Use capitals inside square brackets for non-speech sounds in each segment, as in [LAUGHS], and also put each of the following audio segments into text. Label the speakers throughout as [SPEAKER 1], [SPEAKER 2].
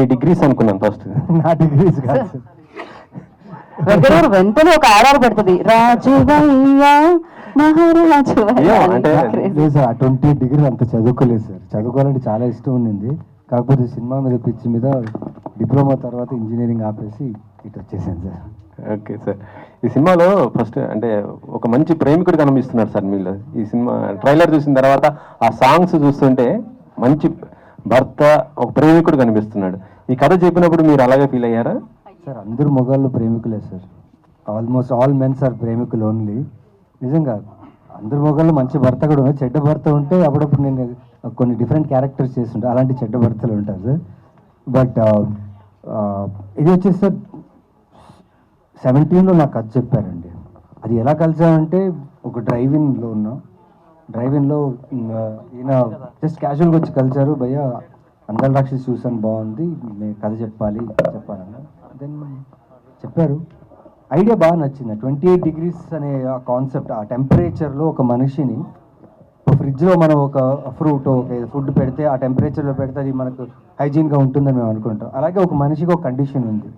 [SPEAKER 1] మీ degrees అనుకున్నాను first [LAUGHS]
[SPEAKER 2] నా degrees కాదు
[SPEAKER 3] వెంటనే ఒక ఆర్ఆర్ పెడుతుంది. రాజువయ్యా మహారాజు
[SPEAKER 1] అయ్యో, అంటే
[SPEAKER 2] లేదు సార్ ట్వంటీ డిగ్రీ అంత చదువుకోలేదు సార్. చదువుకోవాలంటే చాలా ఇష్టం ఉండింది. కాకపోతే సినిమా మీద పిచ్చి మీద డిప్లొమా తర్వాత ఇంజనీరింగ్ ఆపేసి ఇటు వచ్చేసాను సార్.
[SPEAKER 1] Okay sir. ఈ సినిమాలో ఫస్ట్ అంటే ఒక మంచి ప్రేమికుడు కనిపిస్తున్నాడు సార్ మీలో. ఈ సినిమా ట్రైలర్ చూసిన తర్వాత ఆ సాంగ్స్ చూస్తుంటే మంచి భర్త ఒక ప్రేమికుడు కనిపిస్తున్నాడు. ఈ కథ చెప్పినప్పుడు మీరు అలాగే ఫీల్ అయ్యారా?
[SPEAKER 2] సార్ అందరు మొగాళ్ళు ప్రేమికులే sir. Almost all mens are ప్రేమికులు ఓన్లీ. నిజంగా అందరు మొగాళ్ళు మంచి భర్త కూడా ఉన్నారు. చెడ్డ భర్త ఉంటే అప్పుడప్పుడు నేను కొన్ని డిఫరెంట్ క్యారెక్టర్స్ చేస్తుంటా. అలాంటి చెడ్డ భర్తలు ఉంటారు సార్. బట్ ఇది వచ్చేసి సార్ సెవెంటీన్లో నాకు కథ చెప్పారండి. అది ఎలా కలిసామంటే ఒక డ్రైవింగ్లో ఉన్నాం. డ్రైవింగ్లో ఈయన జస్ట్ క్యాజువల్గా వచ్చి కలిసారు. భయ్య అందరి రాక్షసి చూసాను బాగుంది. మేము కథ చెప్పాలి చెప్పాలన్న. దెన్ చెప్పారు. ఐడియా బాగా నచ్చింది. ట్వంటీ ఎయిట్ డిగ్రీస్ అనే ఆ కాన్సెప్ట్ ఆ టెంపరేచర్లో ఒక మనిషిని ఫ్రిడ్జ్లో మనం ఒక ఫ్రూట్ ఒక ఫుడ్ పెడితే ఆ టెంపరేచర్లో పెడితే అది మనకు హైజీన్గా ఉంటుందని మేము అనుకుంటాం. అలాగే ఒక మనిషికి ఒక కండిషన్ ఉంది.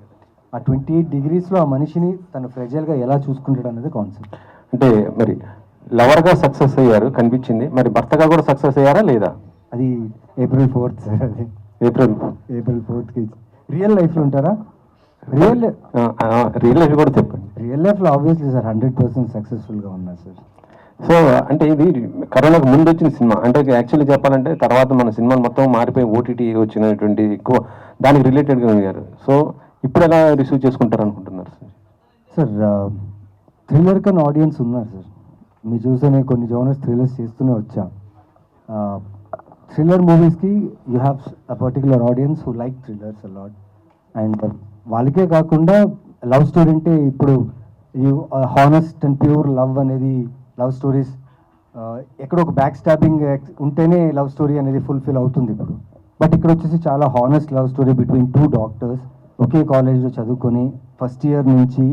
[SPEAKER 2] ఆ ట్వంటీ ఎయిట్ డిగ్రీస్లో ఆ మనిషిని తను ఫ్రెజైల్గా ఎలా చూసుకుంటాడు అనేది కాన్సెప్ట్
[SPEAKER 1] అంటే మరి లవర్గా సక్సెస్ అయ్యారు కనిపించింది. మరి భర్తగా కూడా సక్సెస్ అయ్యారా లేదా?
[SPEAKER 2] అది ఏప్రిల్ ఫోర్త్ సార్ అది.
[SPEAKER 1] ఏప్రిల్
[SPEAKER 2] ఏప్రిల్ ఫోర్త్కి రియల్ లైఫ్లో ఉంటారా? రియల్
[SPEAKER 1] రియల్ లైఫ్ కూడా చెప్పండి.
[SPEAKER 2] రియల్ లైఫ్లో ఆబ్వియస్లీ సార్ హండ్రెడ్ పర్సెంట్ సక్సెస్ఫుల్గా ఉన్నా సార్
[SPEAKER 1] సో అంటే ఇది కరోనాకు ముందు వచ్చిన సినిమా. అంటే యాక్చువల్లీ చెప్పాలంటే తర్వాత మన సినిమాలు మొత్తం మారిపోయి ఓటీటీ వచ్చినటువంటి ఎక్కువ దానికి రిలేటెడ్గా అయ్యారు సో ఇప్పుడు ఎలా రిసీవ్ చేసుకుంటారు అనుకుంటున్నారు సార్
[SPEAKER 2] సార్ థ్రిల్లర్ కన్ ఆడియన్స్ ఉన్నారు సార్ మీరు చూసే నేను కొన్ని జోనర్స్ థ్రిల్లర్స్ చేస్తూనే వచ్చా. థ్రిల్లర్ మూవీస్కి you have a particular audience who like thrillers a lot and వాళ్ళకే కాకుండా లవ్ స్టోరీ అంటే ఇప్పుడు you honest and pure love అనేది లవ్ స్టోరీస్ ఎక్కడ ఒక బ్యాక్ స్టాపింగ్ ఉంటేనే లవ్ స్టోరీ అనేది ఫుల్ఫిల్ అవుతుంది ఇప్పుడు. బట్ ఇక్కడ వచ్చేసి చాలా honest love story between two doctors ఒకే కాలేజ్లో చదువుకొని ఫస్ట్ ఇయర్ నుంచి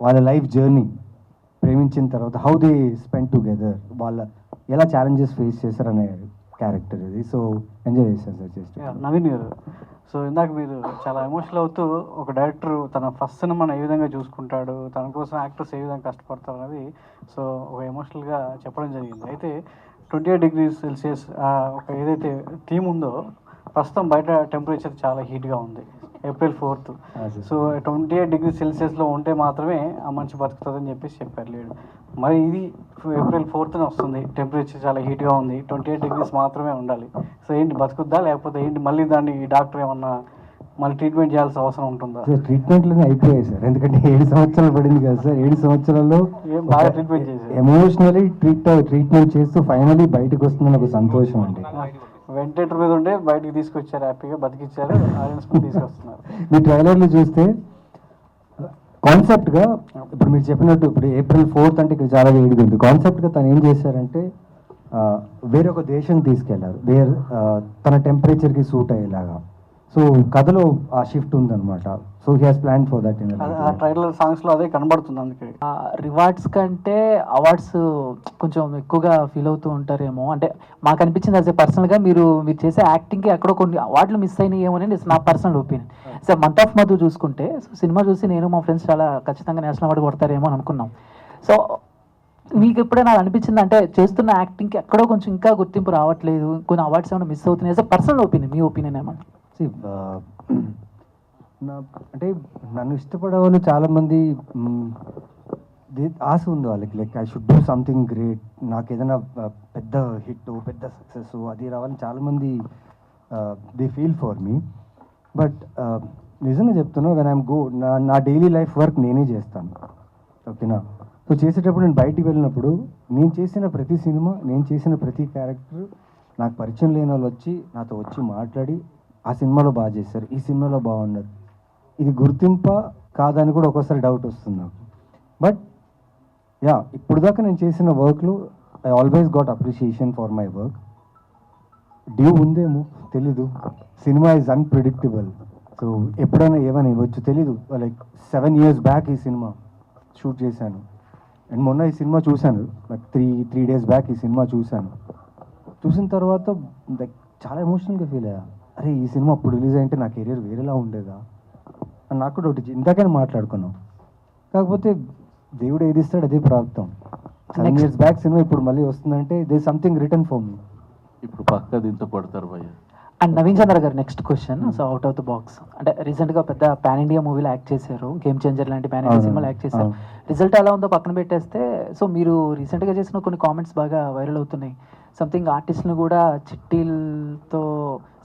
[SPEAKER 2] వాళ్ళ లైఫ్ జర్నీ ప్రేమించిన తర్వాత హౌ దే స్పెండ్ టుగెదర్ వాళ్ళ ఎలా ఛాలెంజెస్ ఫేస్ చేశారనే క్యారెక్టర్ ఇది సో ఎంజాయ్ చేశాను sir
[SPEAKER 4] just Naveen garu. So ఇందాక మీరు చాలా ఎమోషనల్ అవుతూ ఒక డైరెక్టర్ తన ఫస్ట్ సినిమాను ఏ విధంగా చూసుకుంటాడు తన కోసం యాక్టర్స్ ఏ విధంగా కష్టపడతారు అనేది సో ఒక ఎమోషనల్గా చెప్పడం జరిగింది. అయితే ట్వంటీ ఎయిట్ డిగ్రీస్ సెల్సియస్ ఒక ఏదైతే థీమ్ ఉందో ప్రస్తుతం బయట టెంపరేచర్ చాలా హీట్గా ఉంది. April fourth. So twenty eight degree సెల్సియస్లో ఉంటే మాత్రమే ఆ మనిషి బతుకుతుందని చెప్పేసి చెప్పారు లేడు మరి ఇది ఏప్రిల్ ఫోర్త్న వస్తుంది. టెంపరేచర్ చాలా హీట్గా ఉంది. ట్వంటీ ఎయిట్ డిగ్రీస్ మాత్రమే ఉండాలి. సో ఏంటి బతుకుద్దా? లేకపోతే ఏంటి మళ్ళీ దాన్ని డాక్టర్ ఏమన్నా మళ్ళీ ట్రీట్మెంట్ చేయాల్సిన అవసరం ఉంటుందా?
[SPEAKER 2] సార్ ట్రీట్మెంట్లోనే అయిపోయాయి సార్. ఎందుకంటే ఏడు సంవత్సరాలు పడింది కదా సార్. ఏడు సంవత్సరాల్లో
[SPEAKER 4] బాగా ట్రీట్మెంట్ చేశారు?
[SPEAKER 2] ఎమోషనలీ ట్రీట్ ట్రీట్మెంట్ చేస్తూ ఫైనలీ బయటకు వస్తుందని ఒక సంతోషం అండి.
[SPEAKER 4] వెంటిలేటర్ మీద ఉంటే బయటికి తీసుకొచ్చారు హ్యాపీగా బతికిచ్చారు ఆడియన్స్ ముందు తీసుకొస్తున్నారు.
[SPEAKER 2] మీ ట్రైలర్లు చూస్తే కాన్సెప్ట్గా ఇప్పుడు మీరు చెప్పినట్టు ఇప్పుడు ఏప్రిల్ ఫోర్త్ అంటే ఇక్కడ చాలా వేడిగా ఉంది. కాన్సెప్ట్గా తను ఏం చేశారంటే వేరొక దేశం తీసుకెళ్ళారు. వేర్ తన టెంపరేచర్కి సూట్ అయ్యేలాగా. సో కథలో ఆ షిఫ్ట్ ఉందన్నమాట. So he has plan for that
[SPEAKER 4] ఆ ట్రైలర్ సాంగ్స్లో అదే కనబడుతుంది అందుకే.
[SPEAKER 5] రివార్డ్స్ కంటే అవార్డ్స్ కొంచెం ఎక్కువగా ఫీల్ అవుతూ ఉంటారేమో. అంటే మాకు అనిపించింది యాజ్ ఏ పర్సనల్గా మీరు మీరు చేసే యాక్టింగ్కి ఎక్కడో కొన్ని అవార్డులు మిస్ అయినాయేమో అని నా personal opinion sir month of Madhu చూసుకుంటే so సినిమా చూసి నేను మా ఫ్రెండ్స్ చాలా ఖచ్చితంగా నేషనల్ అవార్డు కొడతారేమో అని అనుకున్నాం. సో మీకు ఎప్పుడైనా అనిపించింది? అంటే చేస్తున్న యాక్టింగ్కి ఎక్కడో కొంచెం ఇంకా గుర్తింపు రావట్లేదు కొన్ని అవార్డ్స్ ఏమైనా మిస్ అవుతున్నాయి యాజ్ పర్సనల్ ఒపీనియన్ మీ ఒపీనియన్ ఏమన్నా?
[SPEAKER 2] Uh, నా అంటే నన్ను ఇష్టపడే వాళ్ళు చాలామంది ఆశ ఉంది వాళ్ళకి. Like I should do something great నాకు ఏదైనా uh, పెద్ద హిట్ పెద్ద సక్సెస్ అది రావాలని చాలామంది they feel for me but నిజంగా చెప్తున్నా వెన్ ఐమ్ గో నా నా డైలీ లైఫ్ వర్క్ నేనే చేస్తాను. ఓకేనా సో చేసేటప్పుడు నేను బయటికి వెళ్ళినప్పుడు నేను చేసిన ప్రతి సినిమా నేను చేసిన ప్రతి క్యారెక్టర్ నాకు పరిచయం లేని వాళ్ళు వచ్చి నాతో వచ్చి మాట్లాడి ఆ సినిమాలో బాగా చేశారు. ఈ సినిమాలో బాగున్నారు. ఇది గుర్తింప కాదని కూడా ఒక్కోసారి డౌట్ వస్తుంది నాకు. బట్ యా ఇప్పుడు దాకా నేను చేసిన వర్క్లో I always got appreciation for my work due ఉందేమో తెలీదు. సినిమా ఈజ్ అన్ప్రిడిక్టబుల్ సో ఎప్పుడైనా ఏమైనా ఇవ్వచ్చు తెలీదు. లైక్ సెవెన్ ఇయర్స్ బ్యాక్ ఈ సినిమా షూట్ చేశాను. అండ్ మొన్న ఈ సినిమా చూశాను. Like three three days back ఈ సినిమా చూశాను. చూసిన తర్వాత లైక్ చాలా ఎమోషనల్గా ఫీల్ అయ్యా. అరే ఈ సినిమా అప్పుడు రిలీజ్ అయింటే నా కెరీర్ వేరేలా ఉండేదా? అని నాకు కూడా ఒకటి ఇందాకనే మాట్లాడుకున్నాం. కాకపోతే దేవుడు ఏది ఇస్తాడు అదే ప్రాప్తం సెవెన్. ఇయర్స్ బ్యాక్ సినిమా ఇప్పుడు మళ్ళీ వస్తుందంటే they something return for me
[SPEAKER 6] ఇప్పుడు పక్క దీంతో కొడతారు భయ్య.
[SPEAKER 5] And Naveen Chandra garu next question so out of the box అంటే రీసెంట్గా పెద్ద పాన్ ఇండియా మూవీలో యాక్ట్ చేశారు. గేమ్ చేంజర్ లాంటి పాన్ ఇండియా సినిమాలో యాక్ట్ చేశారు. రిజల్ట్ ఎలా ఉందో పక్కన పెట్టేస్తే సో మీరు రీసెంట్గా చేసిన కొన్ని కామెంట్స్ బాగా వైరల్ అవుతున్నాయి. సంథింగ్ ఆర్టిస్ట్ని కూడా చిట్టీలతో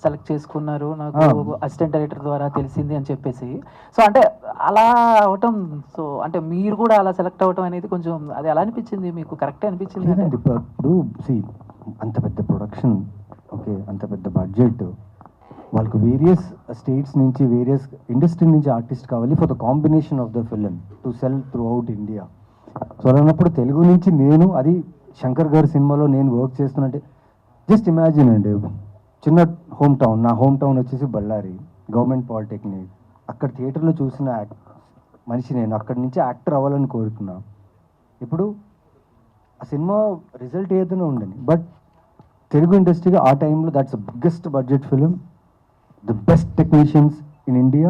[SPEAKER 5] సెలెక్ట్ చేసుకున్నారు. నాకు. అసిస్టెంట్ డైరెక్టర్ ద్వారా తెలిసింది అని చెప్పేసి. సో అంటే అలా అవటం సో అంటే మీరు కూడా అలా సెలెక్ట్ అవటం అనేది కొంచెం అది ఎలా అనిపించింది? మీకు కరెక్టే అనిపించింది
[SPEAKER 2] ఇప్పుడు అంత పెద్ద ప్రొడక్షన్ ఓకే అంత పెద్ద బడ్జెట్ వాళ్ళకి వేరియస్ స్టేట్స్ నుంచి వేరియస్ ఇండస్ట్రీ నుంచి ఆర్టిస్ట్ కావాలి for the combination of the film to sell throughout India so అన్నప్పుడు తెలుగు నుంచి నేను అది శంకర్ గారి సినిమాలో నేను వర్క్ చేస్తున్నట్టే జస్ట్ ఇమాజిన్ అండి చిన్న హోమ్ టౌన్ నా హోమ్ టౌన్ వచ్చేసి బళ్ళారి గవర్నమెంట్ పాలిటెక్నిక్ అక్కడ థియేటర్లో చూసిన యాక్ట్ మనిషి నేను అక్కడి నుంచి యాక్టర్ అవ్వాలని కోరుకున్నా. ఇప్పుడు ఆ సినిమా రిజల్ట్ ఏదైనా ఉండని బట్ తెలుగు ఇండస్ట్రీగా ఆ టైంలో that's biggest budget film the best technicians in India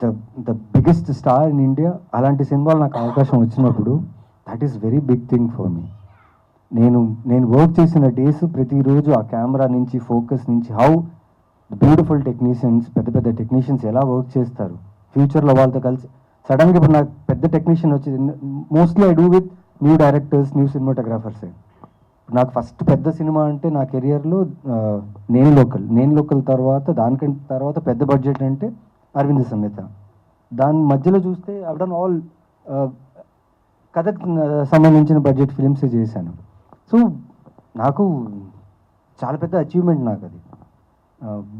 [SPEAKER 2] the the biggest star in India అలాంటి సినిమాలు నాకు అవకాశం వచ్చినప్పుడు that is very big thing for me నేను నేను వర్క్ చేసిన డేస్ ప్రతిరోజు ఆ కెమెరా నుంచి ఫోకస్ నుంచి హౌ బ్యూటిఫుల్ టెక్నీషియన్స్ పెద్ద పెద్ద టెక్నీషియన్స్ ఎలా వర్క్ చేస్తారు? ఫ్యూచర్లో వాళ్ళతో కలిసి సడన్గా ఇప్పుడు నాకు పెద్ద టెక్నీషియన్ వచ్చి mostly I do with new directors new సినిమాటోగ్రాఫర్సే నాకు ఫస్ట్ పెద్ద సినిమా అంటే నా కెరియర్లో నేను లోకల్ నేను లోకల్ తర్వాత దానికంటే తర్వాత పెద్ద బడ్జెట్ అంటే అరవింద్ సమేత. దాని మధ్యలో చూస్తే అవ్ డన్ ఆల్ కథకు సంబంధించిన బడ్జెట్ ఫిలిమ్స్ చేశాను. సో నాకు చాలా పెద్ద అచీవ్మెంట్ నాకు అది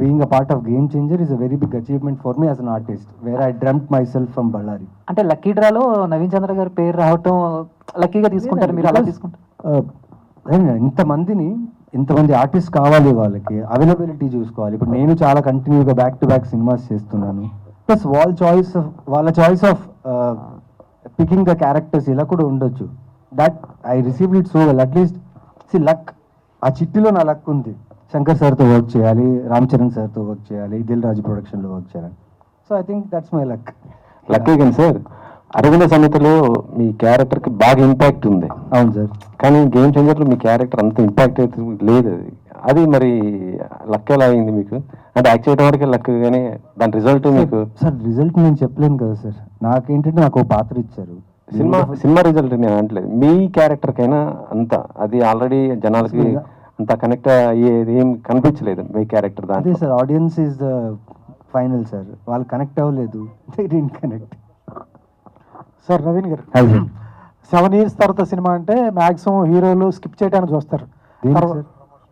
[SPEAKER 2] being a part of Game Changer is a very big achievement for me as an artist where I dreamt myself from Ballari
[SPEAKER 5] అంటే లక్కీ డ్రాలో నవీన్ చంద్ర గారి పేరు రావటం లక్కీగా తీసుకుంటారు మీరు అలా తీసుకుంటారు?
[SPEAKER 2] ఇంతమందిని ఇంతమంది ఆర్టిస్ట్ కావాలి వాళ్ళకి అవైలబిలిటీ చూసుకోవాలి. ఇప్పుడు నేను చాలా కంటిన్యూగా బ్యాక్ టు బ్యాక్ సినిమాస్ చేస్తున్నాను. ప్లస్ వాళ్ళ చాయిస్ వాళ్ళ choice of picking the characters ఇలా కూడా ఉండొచ్చు. That I receive it so well at least see luck ఆ చిట్టిలో నా లక్ ఉంది. శంకర్ సార్తో వర్క్ చేయాలి రామ్ చరణ్ సార్తో వర్క్ చేయాలి దిల్ రాజు ప్రొడక్షన్లో వర్క్ చేయాలి. So I think that's my luck
[SPEAKER 1] lucky కానీ సార్ అరవింద సమేతలో మీ క్యారెక్టర్కి బాగా ఇంపాక్ట్ ఉంది.
[SPEAKER 2] అవును సార్
[SPEAKER 1] కానీ గేమ్ చేంజర్లో మీ క్యారెక్టర్ అంత ఇంపాక్ట్ అయితే లేదు అది. అది మరి లక్ ఎలా అయింది మీకు? అంటే యాక్ట్ చేయడం వరకే లక్ కానీ దాని రిజల్ట్ మీకు?
[SPEAKER 2] సార్ రిజల్ట్ నేను చెప్పలేను కదా సార్. నాకేంటంటే నాకు ఒక పాత్ర ఇచ్చారు.
[SPEAKER 1] సినిమా సినిమా రిజల్ట్ నేను అనట్లేదు. మీ క్యారెక్టర్ కైనా అంత అది ఆల్రెడీ జనాలకి అంత కనెక్ట్ అయ్యేది ఏం కనిపించలేదు మీ క్యారెక్టర్
[SPEAKER 2] అదే
[SPEAKER 1] దాంట్లో
[SPEAKER 2] sir audience is the final sir. వాళ్ళు కనెక్ట్ అవ్వలేదు. They didn't connect
[SPEAKER 7] sir Naveen garu. Seven years తర్వాత సినిమా అంటే మాక్సిమం హీరోలు స్కిప్ చేయడానికి చూస్తారు?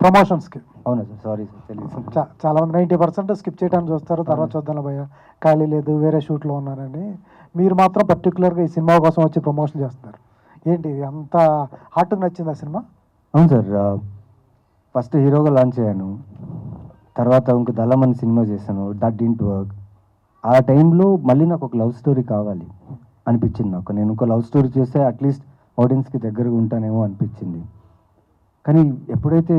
[SPEAKER 7] ప్రమోషన్స్కి
[SPEAKER 2] అవునా సార్ సారీ సార్ తెలియదు
[SPEAKER 7] చాలా మంది నైంటీ పర్సెంట్ స్కిప్ చేయడానికి చూస్తారు తర్వాత చూద్దాం భయ్య. ఖాళీ లేదు వేరే షూట్లో ఉన్నారని. మీరు మాత్రం పర్టికులర్గా ఈ సినిమా కోసం వచ్చి ప్రమోషన్ చేస్తున్నారు. ఏంటి అంత హార్ట్ నచ్చింది ఆ సినిమా?
[SPEAKER 2] అవును సార్ ఫస్ట్ హీరోగా లాంచ్ అయ్యాను. తర్వాత ఇంకో దళం అని సినిమా చేశాను దట్ డింట్ వర్క్ ఆ టైంలో మళ్ళీ నాకు ఒక లవ్ స్టోరీ కావాలి అనిపించింది నాకు. నేను ఇంకో లవ్ స్టోరీ చేస్తే అట్లీస్ట్ ఆడియన్స్కి దగ్గరగా ఉంటానేమో అనిపించింది. కానీ ఎప్పుడైతే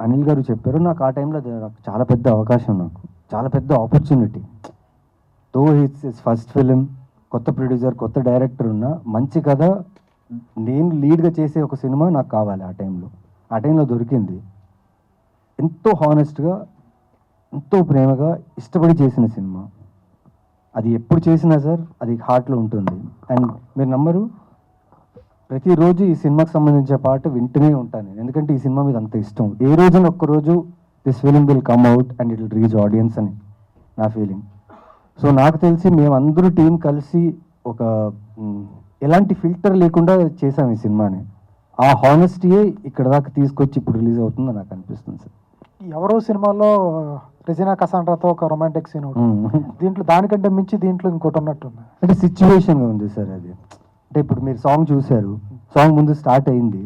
[SPEAKER 2] అనిల్ గారు చెప్పారో నాకు ఆ టైంలో నాకు చాలా పెద్ద అవకాశం నాకు. చాలా పెద్ద opportunity though hits is first film కొత్త ప్రొడ్యూసర్ కొత్త డైరెక్టర్ ఉన్న మంచి కథ నేను లీడ్గా చేసే ఒక సినిమా నాకు కావాలి ఆ టైంలో. ఆ టైంలో దొరికింది. ఎంతో హానెస్ట్గా ఎంతో ప్రేమగా ఇష్టపడి చేసిన సినిమా. అది ఎప్పుడు చేసినా సార్ అది హార్ట్లో ఉంటుంది. అండ్ మీరు నమ్మరు ప్రతిరోజు ఈ సినిమాకి సంబంధించిన పాట వింటూనే ఉంటాను. ఎందుకంటే ఈ సినిమా మీద అంత ఇష్టం. ఏ రోజున ఒక్క రోజు this film will come out and it will reach audience అని నా ఫీలింగ్. సో నాకు తెలిసి మేమందరూ టీం కలిసి ఒక ఎలాంటి ఫిల్టర్ లేకుండా చేసాం ఈ సినిమాని. ఆ హానెస్టీయే ఇక్కడ దాకా తీసుకొచ్చి ఇప్పుడు రిలీజ్ అవుతుందని నాకు అనిపిస్తుంది సార్.
[SPEAKER 7] ఎవరో సినిమాలో రెజినా కసాండ్రాతో ఒక రొమాంటిక్ సీన్. దీంట్లో దానికంటే మించి దీంట్లో ఇంకోటి ఉన్నట్టుంది.
[SPEAKER 2] అంటే సిచ్యువేషన్ ఉంది సార్ అది. అంటే ఇప్పుడు మీరు సాంగ్ చూశారు సాంగ్ ముందు స్టార్ట్ అయింది.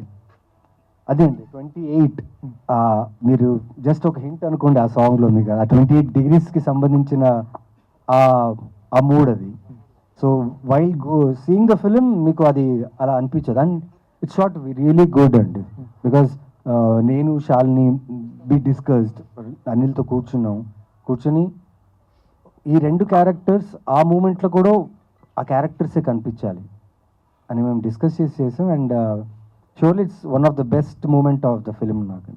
[SPEAKER 2] అదే అండి ట్వంటీ ఎయిట్ మీరు జస్ట్ ఒక హింట్ అనుకోండి ఆ సాంగ్లో మీకు. ఆ ట్వంటీ ఎయిట్ డిగ్రీస్కి సంబంధించిన ఆ మూడ్ అది. So while go seeing the film మీకు అది అలా అనిపించదు. And it's shot really good అండి. బికాస్ నేను షాల్ని బి డిస్కస్డ్ అనిల్తో కూర్చున్నాం. కూర్చొని ఈ రెండు క్యారెక్టర్స్ ఆ మూమెంట్లో కూడా ఆ క్యారెక్టర్సే కనిపించాలి. అని మేము డిస్కస్ చేసి చేసాం. And surely it's one of the best moment of the film నాకు.